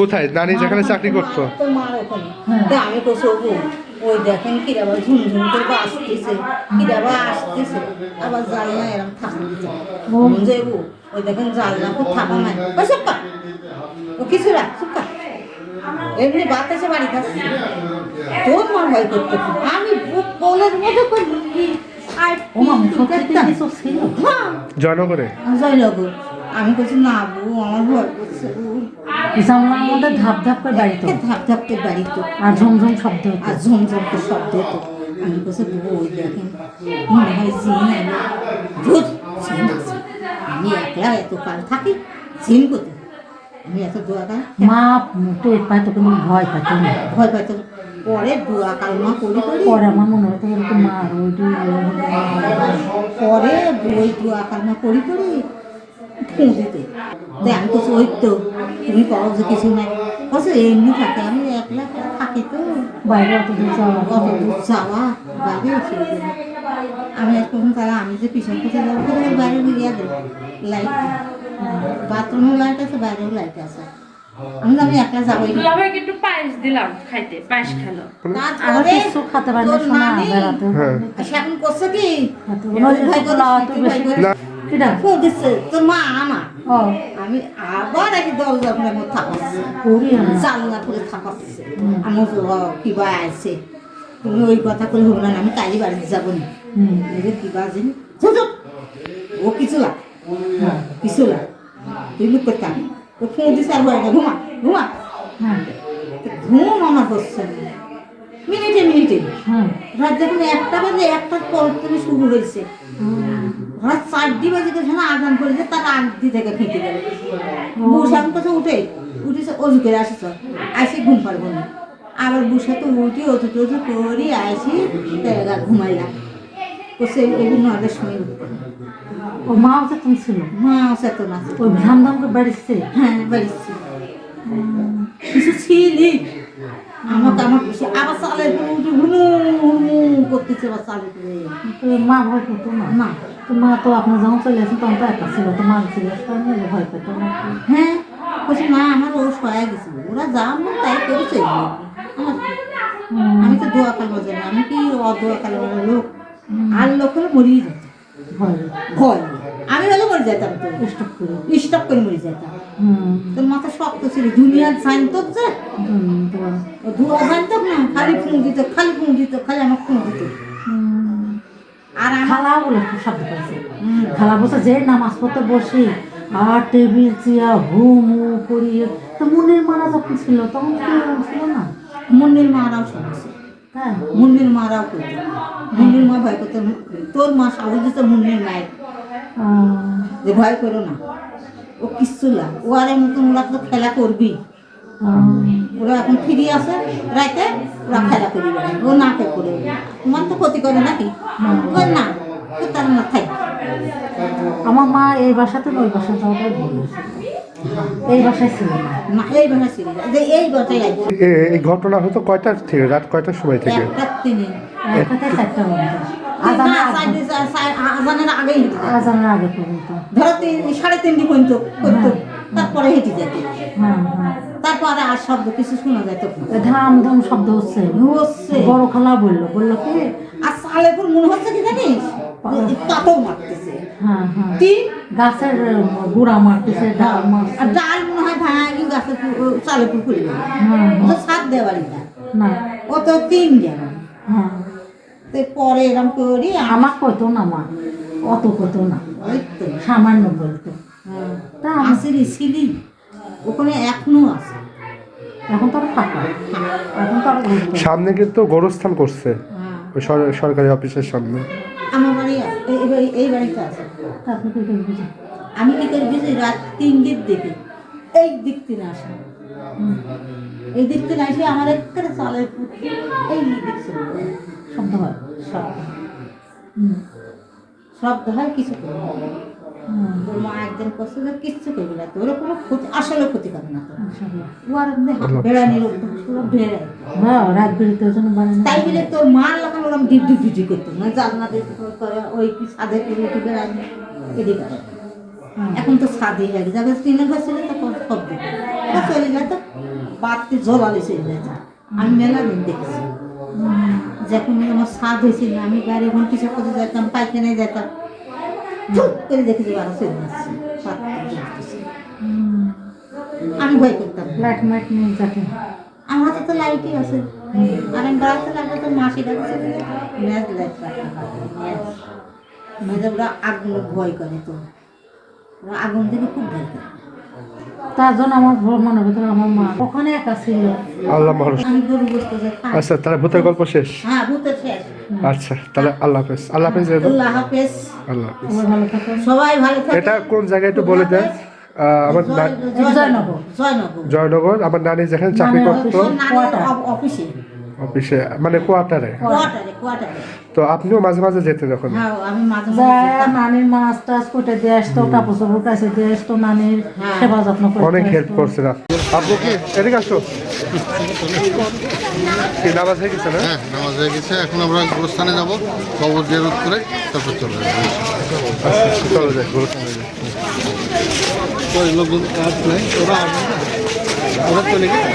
কোথায়? নানি যেখানে চাকরি করতো? মার তা আমি ওগো ওই দেখেন কিরা আবার ঝুমঝুম করে আসতেছে কিরা আবার আসতেছে আবার জানলা এরম থাকা দিচ্ছে যাইবো ওই দেখেন জানলা খুব থাকা নাই ওই সুক্কা ও কিছু রাখ সুক্কা এমনি বাতাসে বাড়ি খাচ্ছি তোর মার ভয় করতে আমি বলের মতো করে। কি আর হ্যাঁ। জয়নগরে? জয়নগর। আমি বলছি না বউ আমার ভয় করছে বউ জানলার মধ্যে ধাপ ধাপ করে বাড়ি তো। ধাপ ধাপ করে বাড়ি তো। আর ঝমঝম শব্দ হতো। আর ঝমঝম করে শব্দ হতো। আমি বলছি বই দেখেন মনে হয় জিন এলো ভূত জিন আছে। আমি একলা এত কাল থাকি জিন কোথায়? আমি এত দোয়া কাল মা টের পায় তো কোনো ভয় পাইত না? ভয় পাইতাম পরে দোয়া কালমা করি করি। পরে আমার মনে হতো মা ওইটি পরে বই দোয়া কালমা করি করি। ফুঁ দিতে আমি কিছু ওই তো তুমি কও যে কিছু নাই বলছে এমনি থাকে আমি একলা থাকি তো বাইরে অত দূর যাওয়া কত দূর যাওয়া বাইরে আমি আর কখন তারা আমি যে পিছন কোথায় যাব বাইরে গিয়ে দেবো লাইট বাথরুমেও লাইট আছে বাইরেও লাইট আছে আমি একলা যাবোই একটু পায়েস দিলাম খাইতে পায়েস খেলো তারপরে কিছু খেতে পারে না শোনা বেড়াতে এখন করছে কি ভাই করে, কিটা ফোন দিচ্ছে তোর মা আমি আবার দরজা খুলে আমার থাকাচ্ছে আমার। জানলা করে থাকাচ্ছে আমার কিবা আছে তুমি ওই কথা করে হব না আমি কালি বাড়িতে যাব না। কিবা জানি। ও কিছু লাগ হ্যাঁ। কিছু লাগ তুই লুক ও ফোন আর বলে ঘুমা ঘুমা। হ্যাঁ। ঘুম আমার হচ্ছে না। মিনিটে মিনিটে। হ্যাঁ। রাত যখন একটা বাজে একটার পর থেকে শুরু হয়েছে। রাত চারটি বাজে গেছে না আজান করেছে তার আগে থেকে খেতে গেল। বুসাম কোথাও উঠে উঠেছে অজু করে আসিস আসি ঘুম পারব না আবার বুসা তো উঠি অজু টজু করি আসি ঘুমাইলাম বসে এগুলো নটার সময় ও তো তুমি ছিল? মা চেতন আছে। ওই ধাম ধাম করে বাড়িতে হ্যাঁ বাড়িছি। কিছু ছিলি? আমাকে আমার খুশি আবার চালের উপরে উঠে হুমু হুমু করতেছে আবার চালের তো। মা ভয় পেতো না? না। তো মা তো আপনার যখন চলে আসেন তখন তো একা ছিল তো মা ছিল ভয় পেতো না। হ্যাঁ বলছি না আমার ও সহায় গেছিল ওরা যা মন তাই করে গেলো। আমার আমি তো দোয়া কাল বাজার আমি কি অদোয়া কাল লোক আর লোক হলে মরিয়ে যেত। ভয়। ভয়। আমি হলে মরে যেতাম তো। স্টপ করে মরে যেতাম। তোর মাথা শক্ত ছিল দুনিয়ার জানতো যে। তো, জানতো না খালি ফোন দিত খালি ফোন দিত খালি আমার ফোন দিত। আর খালা বলে শব্দ পাইছে খালা বসে যে নামাজ পড়তে বসে আর টেবিল চেয়ার হু মু করি তো মনের মারা যখন ছিল তখন ছিল না? মুন্নির মারাও শুনেছে তাই মুন্নির মারাও করতো মুন্নির মা ভয় করতো তোর মা সাহস দিত মুন্নির মায়ের। যে ভয় করো না। ও কিচ্ছু না। ও আর মতন ওরা তো খেলা করবি ওরা এখন ফিরি আছে রাইতে ওরা খেলা করি ও না কে করে তোমার তো ক্ষতি করে নাকি? ও না। তার না থাক আমার মা এই বাসাতে ওই বাসায় যাওয়াটাই ভুল এই বাসায় ছিল না। এই ভাষা ছিল যে এই এই ঘটনা হতো কয়টার থেকে রাত কয়টার সময় থেকে? একটা তিনি একটাতে চারটা আজানের আগেই আজানের আগে পর্যন্ত। ধরো তিন সাড়ে তিনটি পর্যন্ত করতো। তারপরে হেঁটে যেত। হ্যাঁ হ্যাঁ। তারপরে আর শব্দ কিছু শোনা যেত। ওই ধাম শব্দ হচ্ছে। হচ্ছে। বড় খালা বলল বলল কি? আর সালেপুর মনে হচ্ছে কি জানিস? পাথর মারতেছে। হ্যাঁ হ্যাঁ। গাছের গুড়া মারতেছে ডাল আর ডাল মনে হয় ভাঙি গাছের চালেপুর খুলে গেল। হ্যাঁ তো সাত দেওয়ারিটা না। ও তো তিন দেওয়ার হ্যাঁ। পরে এরকম করি আমার কত না মা অত কত না। সামান্য বলতো। হ্যাঁ। তা আসিনি ছিলি ওখানে এখনও আছে। এখন তো আর ফাঁকা। এখন তো আর সামনে কিন্তু গোরস্থান করছে হ্যাঁ। ওই সরকারি অফিসের সামনে। আমার বাড়ি এই- এই বাড়ি- এই বাড়িতে আছে। আপনি কি করে বুঝেন আমি কি করি বুঝি রাত তিন দিক দেখি এই দিক থেকে আসে। এই দিক থেকে আসে আমার একটা চালের পুঁতি এই দিক চলে শব্দ হয় শব্দ হুম। শব্দ হয় কিছু করবে তোর মা একদিন করছে যে কিচ্ছু করবে না তোর কোনো ক্ষতি আসলে ক্ষতি করে না তোর। ও আর বেড়ানির বেড়ায় হ্যাঁ রাত বেরিতে বাড়ি তাই বলে তোর মার লাগান ওরকম ডিপ ডিপ করতো। না জানলা দিয়ে করে ওই কি সাদের করে একটু বেড়ানি এদিকে এখন তো ছাদই লাগে যাবে টিনের ঘর ছিল তখন সব দিকে। চলে যেত বাতি জ্বলালে চলে যেত আমি মেলা দিন দেখেছি। যখন আমার ছাদ হয়েছিল আমি গাড়ি এখন কিছু করে যেতাম পাইখানায় যেতাম করে দেখে যে আরও চলে যাচ্ছে। আমি ভয় করতাম। লাইট মাইট নেই যাকে আমার তো লাইটই আছে। আর আমি বাড়াতে লাগবে তো মাসি ডাকছে ম্যাচ লাইট মেয়েদের ওরা আগুন ভয় করে তো। ওরা আগুন থেকে খুব ভয় করে। তার জন্য আমার মনে ভিতরে আমার মা। ওখানে একা ছিল। আল্লাহ ভরসা। আচ্ছা তাহলে ভূতের গল্প শেষ? হ্যাঁ ভূতের শেষ। আচ্ছা তাহলে আল্লাহ হাফেজ। আল্লাহ হাফেজ আল্লাহ হাফেজ। আল্লাহ হাফেজ। সবাই ভালো থাকেন। এটা কোন জায়গায় একটু বলে দেন? আমার জয়নগর। আমার নানি যেখানে চাকরি করতো। অফিসে। অফিসে মানে কোয়ার্টারে। কোয়ার্টারে কোয়ার্টারে। তো আপনিও মাঝে মাঝে যেতেন যখন। হ্যাঁ আমি মাঝে যা মাঝে যেতাম। নানির মাছ টাছ কুটে দিয়ে আসতো কাপড় চোপড় কাছে দিয়ে আসতো নানির হ্যাঁ। সেবা যত্ন করে অনেক হেল্প করছেন আপনি। আপু কি এদিকে আসো। কি নামাজ হয়ে গেছে না? হ্যাঁ নামাজ হয়ে গেছে। এখন আমরা গোরস্থানে যাব কবর জিয়ারত করে তারপর চলে যাব। আচ্ছা, চলো যাই গুরুস্থানে যাই। লোকজন কাজ নাই ওরা ওরা চলে গেছে।